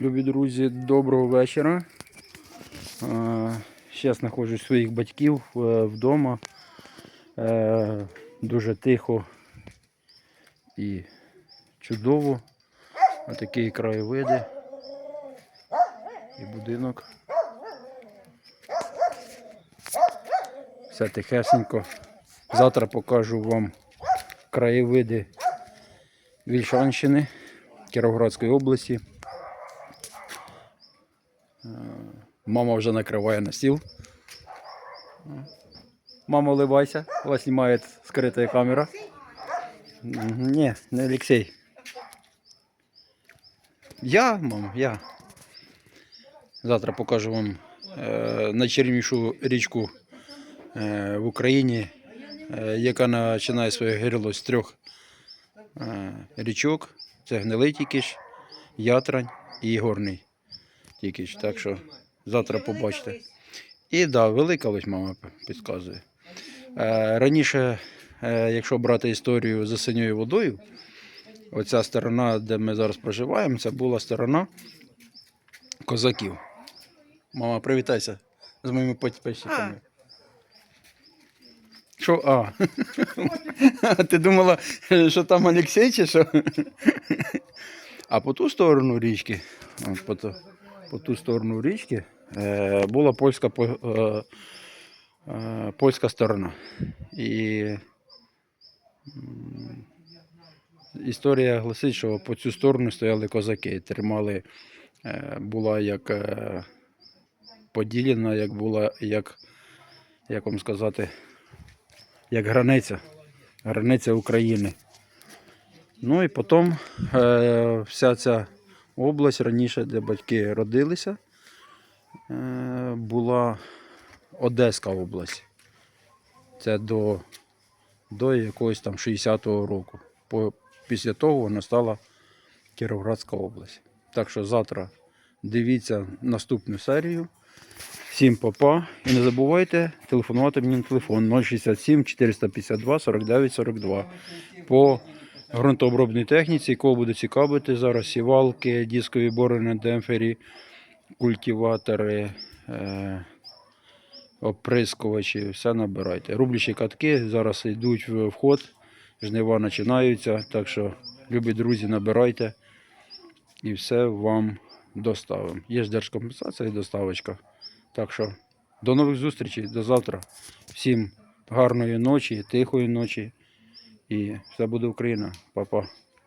Любі друзі, доброго вечора. Зараз знаходжусь своїх батьків е, вдома. Е, Дуже тихо і чудово. Отакі краєвиди і будинок. Все тихесенько. Завтра покажу вам краєвиди Вільшанщини Кіровоградської області. Мама вже накриває на стіл. Мама, улыбайся. Вас знімає скрита камера. Ні, не Олексій. Я, мама, я. Завтра покажу вам е, найчернішу річку е, в Україні, е, яка починає своє гирло з трьох е, річок. Це Гнилий Тікіш, Ятрань і Горний Тікіш. Так що завтра побачите. І так, да, велика ось мама підказує. Е, раніше, е, якщо брати історію за синьою водою, оця сторона, де ми зараз проживаємо, це була сторона козаків. Мама, привітайся з моїми підписчиками. Що, а? А ти думала, що там Олексій чи що? А по ту сторону річки, по, ту, по ту сторону річки була польська, по- е, е, польська сторона. І історія гласить, що по цю сторону стояли козаки, тримали, е, була як е, поділена, як була, як, як вам сказати, як границя, границя України. Ну і потім е, вся ця область раніше, де батьки родилися, е, була Одеська область. Це до, до якогось там 60-го року. Після того вона стала Кіровоградська область. Так що завтра дивіться наступну серію. Всім папа. І не забувайте телефонувати мені на телефон 067 452 49 42. По ґрунтообробній техніці, кого буде цікавити, зараз сівалки, дискові бори на демпфері, культиватори, е, оприскувачі, все набирайте. Рублячі катки зараз йдуть в вход, жнива починаються, так що, любі друзі, набирайте і все вам доставимо. Є ж держкомпенсація і доставочка. Так що до нових зустрічей, до завтра. Всім гарної ночі, тихої ночі. І все буде Україна. Па-па.